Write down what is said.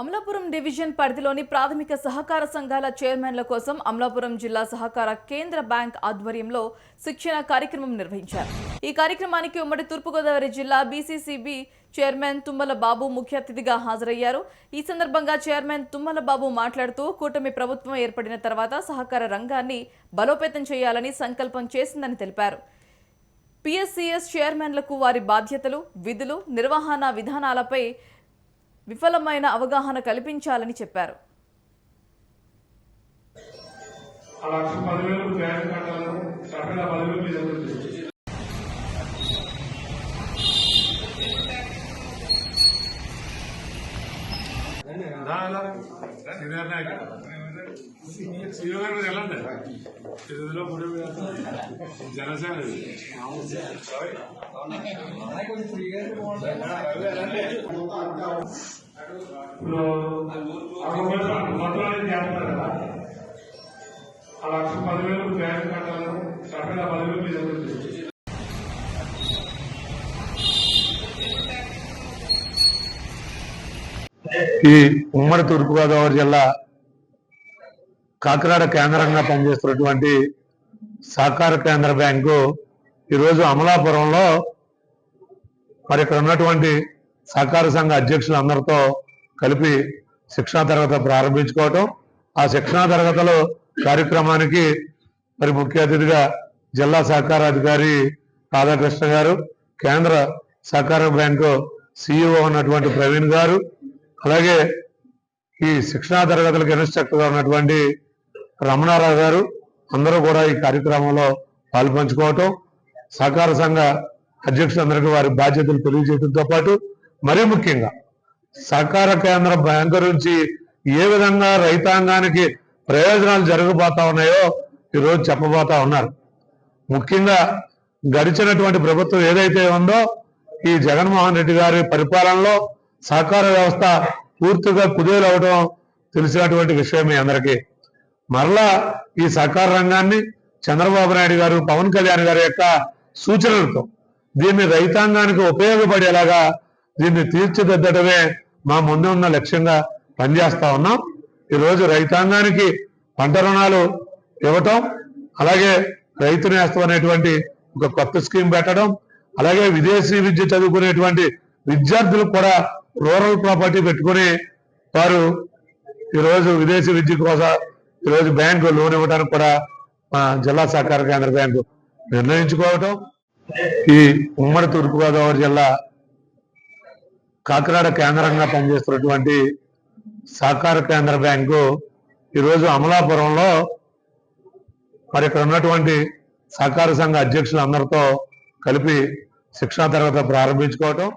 Amalapuram division పరిధిలోని ప్రాథమిక సహకార సంఘాల చైర్మన్ల కోసం అమలాపురం జిల్లా సహకార కేంద్ర బ్యాంక్ ఆధ్వర్యంలో శిక్షణ కార్యక్రమం నిర్వహించారు. ఈ కార్యక్రమానికి ఉమ్మడి తూర్పుగోదావరి జిల్లా బీసీసీబీ చైర్మన్ తుమ్మల బాబు ముఖ్య అతిథిగా హాజరయ్యారు. ఈ సందర్భంగా చైర్మన్ తుమ్మల బాబు మాట్లాడుతూ కూటమి ప్రభుత్వం ఏర్పడిన తర్వాత సహకార రంగాన్ని బలోపేతం చేయాలని సంకల్పం చేసిందని తెలిపారు. పిఎస్సిఎస్ చైర్మన్లకు వారి బాధ్యతలు విధులు నిర్వహణ విధానాలపై విఫలమైన అవగాహన కల్పించాలని చెప్పారు. లక్ష పదివేలు బ్యాంక్ మీద వెళ్ళండి తెలుగులో కూడా జనసేన అక్కడ మొత్తం కదా. ఆ లక్ష పదివేలు బ్యాంక్ కట్టాలను సరిగ్గా పదివేలు జరుగుతుంది ఈ ఉమ్మడి తూర్పుగోదావరి జిల్లా కాకినాడ కేంద్రంగా పనిచేస్తున్నటువంటి సహకార కేంద్ర బ్యాంకు ఈరోజు అమలాపురంలో మరి ఇక్కడ ఉన్నటువంటి సహకార సంఘ అధ్యక్షులందరితో కలిపి శిక్షణా తరగతి ప్రారంభించుకోవటం. ఆ శిక్షణా తరగతిలో కార్యక్రమానికి మరి ముఖ్య అతిథిగా జిల్లా సహకార అధికారి రాధాకృష్ణ గారు కేంద్ర సహకార బ్యాంకు సిఇఓ ఉన్నటువంటి ప్రవీణ్ గారు అలాగే ఈ శిక్షణా తరగతులకు ఇన్స్ట్రక్టర్గా ఉన్నటువంటి రమణారావు గారు అందరూ కూడా ఈ కార్యక్రమంలో పాల్పంచుకోవటం సహకార సంఘ అధ్యక్షులందరికీ వారి బాధ్యతలు తెలియజేయడంతో పాటు మరీ ముఖ్యంగా సహకార కేంద్ర బ్యాంకు నుంచి ఏ విధంగా రైతాంగానికి ప్రయోజనాలు జరగబోతా ఉన్నాయో ఈరోజు చెప్పబోతా ఉన్నారు. ముఖ్యంగా గడిచినటువంటి ప్రభుత్వం ఏదైతే ఉందో ఈ జగన్మోహన్ రెడ్డి గారి పరిపాలనలో సహకార వ్యవస్థ పూర్తిగా కుదేలవడం తెలిసినటువంటి విషయం మీ అందరికీ. మరలా ఈ సహకార రంగాన్ని చంద్రబాబు నాయుడు గారు పవన్ కళ్యాణ్ గారి యొక్క సూచనలతో దీన్ని రైతాంగానికి ఉపయోగపడేలాగా దీన్ని తీర్చిదిద్దడమే మా ముందు ఉన్న లక్ష్యంగా పనిచేస్తా ఉన్నాం. ఈరోజు రైతాంగానికి పంట రుణాలు ఇవ్వటం అలాగే రైతు నేస్తం అనేటువంటి ఒక కొత్త స్కీమ్ పెట్టడం అలాగే విదేశీ విద్య చదువుకునేటువంటి విద్యార్థులు కూడా రూరల్ ప్రాపర్టీ పెట్టుకుని వారు ఈరోజు విదేశీ విద్య కోసం ఈరోజు బ్యాంకు లోన్ ఇవ్వడానికి కూడా మా జిల్లా సహకార కేంద్ర బ్యాంకు నిర్ణయించుకోవటం ఈ ఉమ్మడి తూర్పుగోదావరి జిల్లా కాకినాడ కేంద్రంగా పనిచేస్తున్నటువంటి సహకార కేంద్ర బ్యాంకు ఈరోజు అమలాపురంలో మరి ఇక్కడ ఉన్నటువంటి సహకార సంఘ అధ్యక్షులందరితో కలిపి శిక్షా తరగతి ప్రారంభించుకోవటం.